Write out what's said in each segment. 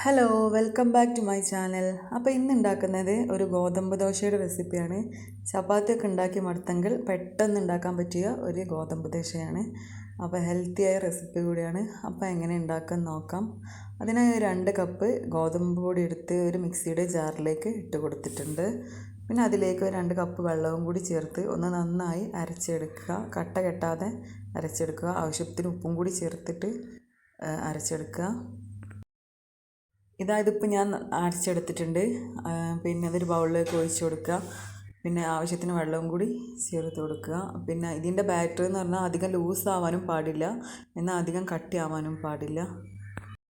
Hello welcome back to my channel അപ്പോൾ ഇന്ന് ഉണ്ടാക്കുന്നത് ഒരു ഗോതമ്പ് ദോശയുടെ റെസിപ്പിയാണ് ചപ്പാത്തിയൊക്കെ ഉണ്ടാക്കി മടുത്തെങ്കിൽ പെട്ടെന്ന് ഉണ്ടാക്കാൻ പറ്റിയ ഒരു ഗോതമ്പ് ദോശയാണ്. അപ്പോൾ ഹെൽത്തിയായ റെസിപ്പി കൂടിയാണ്. അപ്പോൾ എങ്ങനെ ഉണ്ടാക്കാൻ നോക്കാം. അതിനായി രണ്ട് കപ്പ് ഗോതമ്പ് പൊടി എടുത്ത് ഒരു മിക്സിയുടെ ജാറിലേക്ക് ഇട്ട് കൊടുത്തിട്ടുണ്ട്. പിന്നെ അതിലേക്ക് രണ്ട് കപ്പ് വെള്ളവും കൂടി ചേർത്ത് ഒന്ന് നന്നായി അരച്ചെടുക്കുക. കട്ട കെട്ടാതെ അരച്ചെടുക്കുക. ആവശ്യത്തിന് ഉപ്പും കൂടി ചേർത്തിട്ട് അരച്ചെടുക്കുക. ഇതാ ഇതിപ്പോൾ ഞാൻ അരച്ചെടുത്തിട്ടുണ്ട്. പിന്നെ അതൊരു ബൗളിലേക്ക് ഒഴിച്ച് കൊടുക്കുക. പിന്നെ ആവശ്യത്തിന് വെള്ളവും കൂടി ചേർത്ത് കൊടുക്കുക. പിന്നെ ഇതിന്റെ ബാറ്റർ എന്ന് പറഞ്ഞാൽ അധികം ലൂസ് ആവാനും പാടില്ല. എന്നാൽ അധികം കട്ടിയാവാനും പാടില്ല.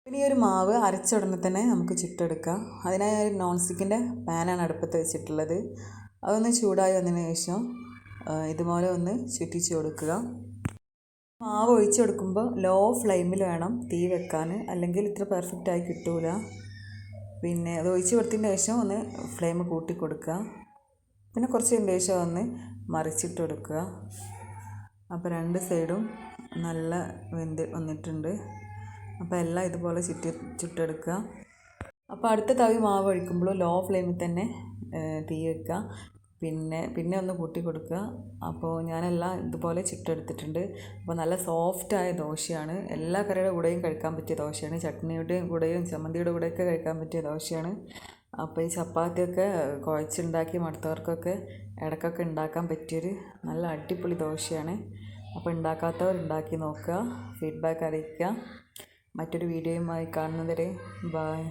പിന്നെ ഈ ഒരു മാവ് അരച്ച ഉടനെ തന്നെ നമുക്ക് ചുട്ടെടുക്കാം. അതിനായി ഒരു നോൺ സ്റ്റിക്കിന്റെ പാനാണ് അടുപ്പത്ത് വെച്ചിട്ടുള്ളത്. അതൊന്ന് ചൂടായി വന്നതിന് ശേഷം ഇതുപോലെ ഒന്ന് ചുറ്റിച്ച് കൊടുക്കുക. മാവ് ഒഴിച്ചു കൊടുക്കുമ്പോൾ ലോ ഫ്ലെയിമിൽ വേണം തീ വെക്കാൻ. അല്ലെങ്കിൽ ഇത്ര പെർഫെക്റ്റായി കിട്ടൂല. പിന്നെ അത് ഒഴിച്ച് കൊടുത്തതിന് ശേഷം ഒന്ന് ഫ്ലെയിം കൂട്ടി കൊടുക്കുക. പിന്നെ കുറച്ച് കഴിഞ്ഞ ശേഷം ഒന്ന് മറിച്ചിട്ട് കൊടുക്കുക. അപ്പോൾ രണ്ട് സൈഡും നല്ല വെന്ത് വന്നിട്ടുണ്ട്. അപ്പോൾ എല്ലാം ഇതുപോലെ ചുറ്റി ചുട്ടെടുക്കുക. അപ്പോൾ അടുത്ത തവി മാവ് ഒഴിക്കുമ്പോൾ ലോ ഫ്ലെയിമിൽ തന്നെ തീ വെക്കുക. പിന്നെ പിന്നെ ഒന്ന് കൂട്ടി കൊടുക്കുക. അപ്പോൾ ഞാനെല്ലാം ഇതുപോലെ ചുട്ടെടുത്തിട്ടുണ്ട്. അപ്പോൾ നല്ല സോഫ്റ്റായ ദോശയാണ്. എല്ലാ കറിയുടെ കൂടെയും കഴിക്കാൻ പറ്റിയ ദോശയാണ്. ചട്നിയുടെയും കൂടെയും ചമ്മന്തിയുടെ കൂടെയൊക്കെ കഴിക്കാൻ പറ്റിയ ദോശയാണ്. അപ്പോൾ ഈ ചപ്പാത്തിയൊക്കെ കുഴച്ചുണ്ടാക്കി മടുത്തവർക്കൊക്കെ ഇടയ്ക്കൊക്കെ ഉണ്ടാക്കാൻ പറ്റിയൊരു നല്ല അടിപൊളി ദോശയാണ്. അപ്പോൾ ഉണ്ടാക്കാത്തവർ ഉണ്ടാക്കി നോക്കുക. ഫീഡ്ബാക്ക് അറിയിക്കുക. മറ്റൊരു വീഡിയോയുമായി കാണുന്നവരെ ബായ്